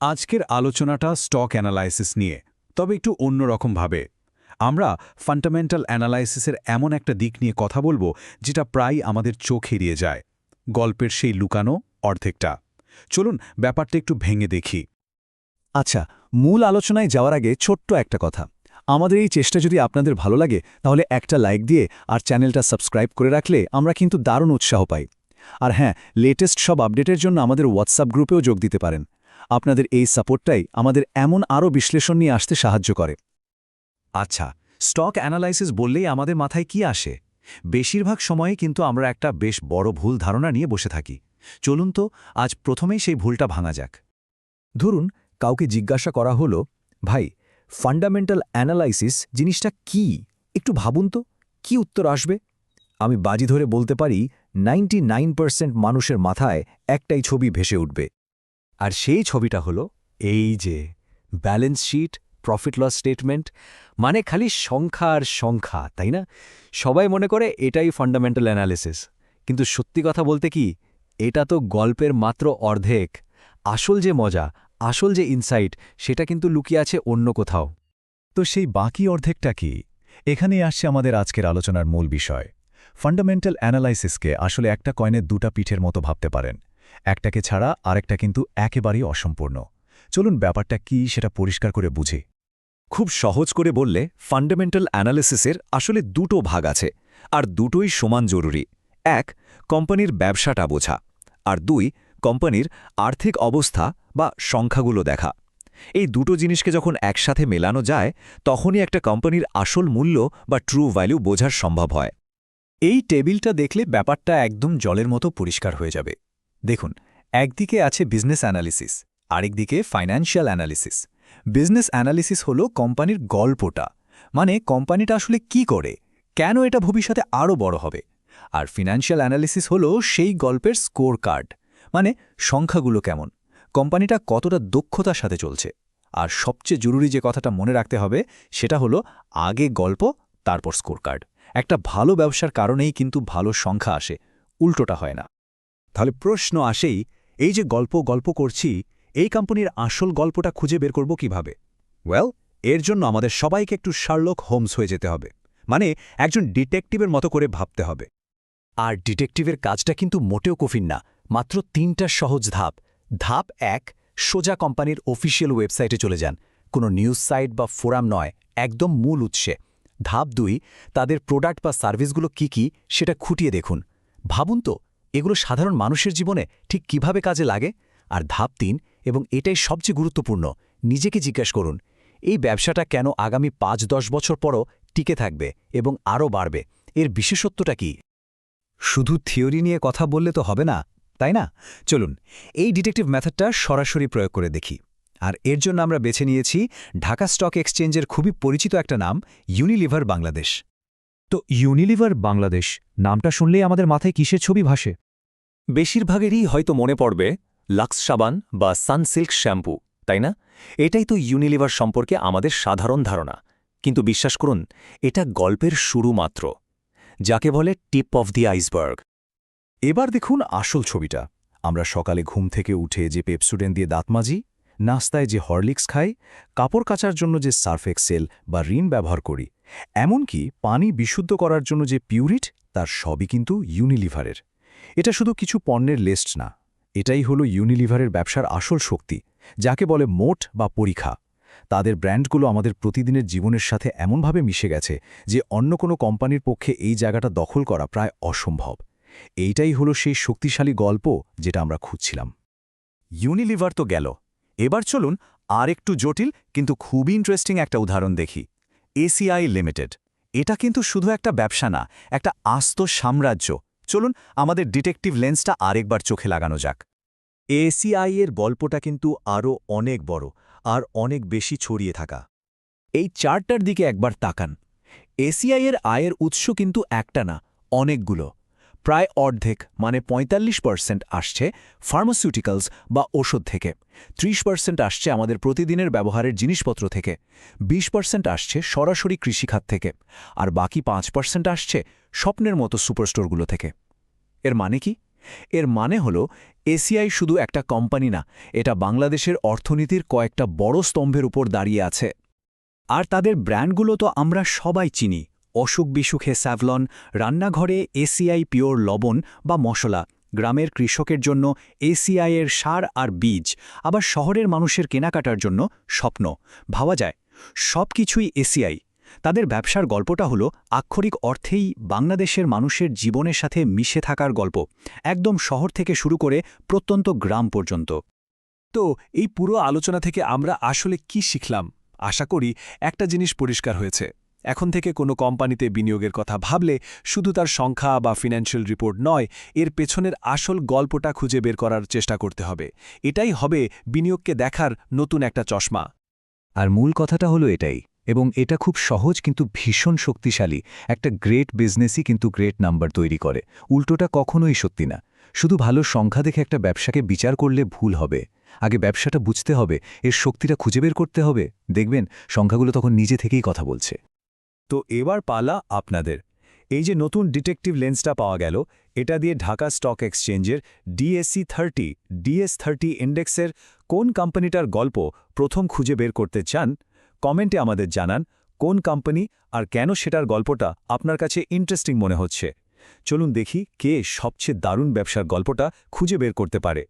আজকের আলোচনাটা stock analysis নিয়ে, তবে একটু অন্যরকমভাবে। আমরা ফান্ডামেন্টাল অ্যানালাইসিসের এমন একটা দিক নিয়ে কথা বলব, যেটা প্রায় আমাদের চোখ এড়িয়ে যায়, গল্পের সেই লুকানো অর্ধেকটা। চলুন ব্যাপারটা একটু ভেঙে দেখি। আচ্ছা মূল আলোচনায় যাওয়ার আগে ছোট্ট একটা কথা। আমাদের এই চেষ্টা যদি আপনাদের ভালো লাগে, তাহলে একটা লাইক দিয়ে আর চ্যানেলটা সাবস্ক্রাইব করে রাখলে আমরা কিন্তু দারুণ উৎসাহ পাই। আর হ্যাঁ লেটেস্ট সব আপডেটের জন্য আমাদের হোয়াটসঅ্যাপ গ্রুপেও যোগ দিতে পারেন। আপনাদের এই সাপোর্টটাই আমাদের এমন আরও বিশ্লেষণ নিয়ে আসতে সাহায্য করে। আচ্ছা স্টক অ্যানালাইসিস বললেই আমাদের মাথায় কি আসে? বেশিরভাগ সময়ে কিন্তু আমরা একটা বেশ বড় ভুল ধারণা নিয়ে বসে থাকি। চলুন তো, আজ প্রথমেই সেই ভুলটা ভাঙা যাক। ধরুন, কাউকে জিজ্ঞাসা করা হলো, ভাই, ফান্ডামেন্টাল অ্যানালাইসিস জিনিসটা কি? একটু ভাবুন তো, কি উত্তর আসবে? আমি বাজি ধরে বলতে পারি, নাইনটি মানুষের মাথায় একটাই ছবি ভেসে উঠবে। আর সেই ছবিটা হলো এই যে balance sheet profit loss statement মানে খালি সংখ্যা আর সংখ্যা, তাই না? সবাই মনে করে এটাই ফান্ডামেন্টাল অ্যানালিসিস কিন্তু সত্যি কথা বলতে কি, এটা তো গল্পের মাত্র অর্ধেক। আসল যে মজা, আসল যে ইনসাইট সেটা কিন্তু লুকিয়ে আছে অন্য কোথাও। তো সেই বাকি অর্ধেকটা কি? এখানেই আসছে আমাদের আজকের আলোচনার মূল বিষয়। ফান্ডামেন্টাল অ্যানালাইসিসকে আসলে একটা কয়েনের দুটা পিঠের মতো ভাবতে পারেন। একটাকে ছাড়া আরেকটা কিন্তু একেবারেই অসম্পূর্ণ। চলুন ব্যাপারটা কি সেটা পরিষ্কার করে বুঝি। খুব সহজ করে বললে ফান্ডামেন্টাল অ্যানালিসিসের আসলে দুটো ভাগ আছে, আর দুটোই সমান জরুরি। এক, কোম্পানির ব্যবসাটা বোঝা, আর দুই, কোম্পানির আর্থিক অবস্থা বা সংখ্যাগুলো দেখা। এই দুটো জিনিসকে যখন একসাথে মেলানো যায়, তখনই একটা কোম্পানির আসল মূল্য বা ট্রু ভ্যালু বোঝার সম্ভব হয়। এই টেবিলটা দেখলে ব্যাপারটা একদম জলের মতো পরিষ্কার হয়ে যাবে। দেখুন, একদিকে আছে বিজনেস অ্যানালিসিস আরেকদিকে ফাইন্যান্সিয়াল অ্যানালিসিস বিজনেস অ্যানালিসিস হলো কোম্পানির গল্পটা মানে কোম্পানিটা আসলে কি করে, কেন এটা ভবিষ্যতে আরও বড় হবে। আর ফিনান্সিয়াল অ্যানালিসিস হলো সেই গল্পের স্কোর কার্ড মানে সংখ্যাগুলো কেমন, কোম্পানিটা কতটা দক্ষতার সাথে চলছে। আর সবচেয়ে জরুরি যে কথাটা মনে রাখতে হবে, সেটা হলো আগে গল্প, তারপর স্কোর কার্ড একটা ভালো ব্যবসার কারণেই কিন্তু ভালো সংখ্যা আসে, উল্টোটা হয় না। তাহলে প্রশ্ন আসেই, এই যে গল্প গল্প করছি, এই কোম্পানির আসল গল্পটা খুঁজে বের করব কীভাবে? ওয়েল এর জন্য আমাদের সবাইকে একটু শার্লক হোমস হয়ে যেতে হবে। মানে একজন ডিটেকটিভের মতো করে ভাবতে হবে। আর ডিটেকটিভের কাজটা কিন্তু মোটেও কফিন না, মাত্র তিনটা সহজ ধাপ। ধাপ এক, সোজা কোম্পানির অফিসিয়াল ওয়েবসাইটে চলে যান। কোনো নিউজ সাইট বা ফোরাম নয়, একদম মূল উৎসে। ধাপ দুই, তাদের প্রোডাক্ট বা সার্ভিসগুলো কি কি, সেটা খুঁটিয়ে দেখুন। ভাবুন তো এগুলো সাধারণ মানুষের জীবনে ঠিক কীভাবে কাজে লাগে? আর ধাপ তিন, এবং এটাই সবচেয়ে গুরুত্বপূর্ণ, নিজেকে জিজ্ঞেস করুন, এই ব্যবসাটা কেন আগামী পাঁচ দশ বছর পরও টিকে থাকবে এবং আরও বাড়বে? এর বিশেষত্বটা কি? শুধু থিওরি নিয়ে কথা বললে তো হবে না, তাই না? চলুন, এই ডিটেকটিভ মেথডটা সরাসরি প্রয়োগ করে দেখি। আর এর জন্য আমরা বেছে নিয়েছি ঢাকা স্টক এক্সচেঞ্জের খুবই পরিচিত একটা নাম, ইউনিলিভার বাংলাদেশ। তো ইউনিলিভার বাংলাদেশ, নামটা শুনলেই আমাদের মাথায় কিসের ছবি ভাসে? বেশিরভাগেরই হয়তো মনে পড়বে লাক্স সাবান বা সানসিল্ক শ্যাম্পু, তাই না? এটাই তো ইউনিলিভার সম্পর্কে আমাদের সাধারণ ধারণা। কিন্তু বিশ্বাস করুন, এটা গল্পের শুরু মাত্র, যাকে বলে টিপ অফ দি আইসবার্গ। এবার দেখুন আসল ছবিটা। আমরা সকালে ঘুম থেকে উঠে যে পেপসুডেন দিয়ে দাঁত মাজি, নাস্তায় যে হরলিক্স খাই, কাপড় কাচার জন্য যে সার্ফ এক্সেল বা ঋণ ব্যবহার করি, এমনকি পানি বিশুদ্ধ করার জন্য যে পিউরিট, তার সবই কিন্তু ইউনিলিভারের। এটা শুধু কিছু পণ্যের লিস্ট না, এটাই হলো ইউনিলিভারের ব্যবসার আসল শক্তি, যাকে বলে মোট বা পরীক্ষা। তাদের ব্র্যান্ডগুলো আমাদের প্রতিদিনের জীবনের সাথে এমনভাবে মিশে গেছে যে অন্য কোনো কোম্পানির পক্ষে এই জায়গাটা দখল করা প্রায় অসম্ভব। এইটাই হলো সেই শক্তিশালী গল্প যেটা আমরা খুঁজছিলাম। ইউনিলিভার তো গেল। এবার চলুন আর একটু জটিল কিন্তু খুবই ইন্টারেস্টিং একটা উদাহরণ দেখি। এসিআই লিমিটেড এটা কিন্তু শুধু একটা ব্যবসা না, একটা আস্ত সাম্রাজ্য। চলুন আমাদের ডিটেকটিভ লেন্সটা আরেকবার চোখে লাগানো যাক। এসিআই এর গল্পটা কিন্তু আরও অনেক বড় আর অনেক বেশি ছড়িয়ে থাকা। এই চারটার দিকে একবার তাকান। এসিআই এর আয়ের উৎস কিন্তু একটা না, অনেকগুলো। প্রায় অর্ধেক মানে ৪৫ পার্সেন্ট আসছে ফার্মাসিউটিক্যালস বা ওষুধ থেকে। ৩০ পার্সেন্ট আসছে আমাদের প্রতিদিনের ব্যবহারের জিনিসপত্র থেকে। ২০ পার্সেন্ট আসছে সরাসরি কৃষিখাত থেকে। আর বাকি পাঁচ পার্সেন্ট আসছে স্বপ্নের মতো সুপারস্টোরগুলো থেকে। এর মানে কি? এর মানে হলো, এসিআই শুধু একটা কোম্পানি না, এটা বাংলাদেশের অর্থনীতির কয়েকটা বড় স্তম্ভের উপর দাঁড়িয়ে আছে। আর তাদের ব্র্যান্ডগুলো তো আমরা সবাই চিনি অসুখ বিসুখে স্যাভলন, রান্নাঘরে এসিআই পিওর লবণ বা মশলা। গ্রামের কৃষকের জন্য এসিআই এর সার আর বীজ, আবার শহরের মানুষের কেনাকাটার জন্য স্বপ্ন। ভাবা যায় সব কিছুই এসিআই। তাদের ব্যবসার গল্পটা হলো আক্ষরিক অর্থেই বাংলাদেশের মানুষের জীবনের সাথে মিশে থাকার গল্প, একদম শহর থেকে শুরু করে প্রত্যন্ত গ্রাম পর্যন্ত। তো এই পুরো আলোচনা থেকে আমরা আসলে কি শিখলাম? আশা করি একটা জিনিস পরিষ্কার হয়েছে। এখন থেকে কোনো কোম্পানিতে বিনিয়োগের কথা ভাবলে শুধু তার সংখ্যা বা ফিনান্সিয়াল রিপোর্ট নয়, এর পেছনের আসল গল্পটা খুঁজে বের করার চেষ্টা করতে হবে। এটাই হবে বিনিয়োগকে দেখার নতুন একটা চশমা। আর মূল কথাটা হলো এটাই, এবং এটা খুব সহজ কিন্তু ভীষণ শক্তিশালী, একটা গ্রেট বিজনেসই কিন্তু গ্রেট নাম্বার তৈরি করে। উল্টোটা কখনোই সত্যি না। শুধু ভালো সংখ্যা দেখে একটা ব্যবসাকে বিচার করলে ভুল হবে। আগে ব্যবসাটা বুঝতে হবে, এর শক্তিটা খুঁজে বের করতে হবে। দেখবেন, সংখ্যাগুলো তখন নিজে থেকেই কথা বলছে। তো এবার পালা আপনাদের। এই যে নতুন ডিটেকটিভ লেন্সটা পাওয়া গেল, এটা দিয়ে ঢাকা স্টক এক্সচেঞ্জের ডিএসসি থার্টি ডিএস থার্টি ইন্ডেক্সের কোন কোম্পানিটার গল্প প্রথম খুঁজে বের করতে চান, কমেন্টে আমাদের জানান কোন কোম্পানি আর কেন সেটার গল্পটা আপনার কাছে ইন্টারেস্টিং মনে হচ্ছে। চলুন দেখি কে সবচেয়ে দারুণ ব্যবসার গল্পটা খুঁজে বের করতে পারে।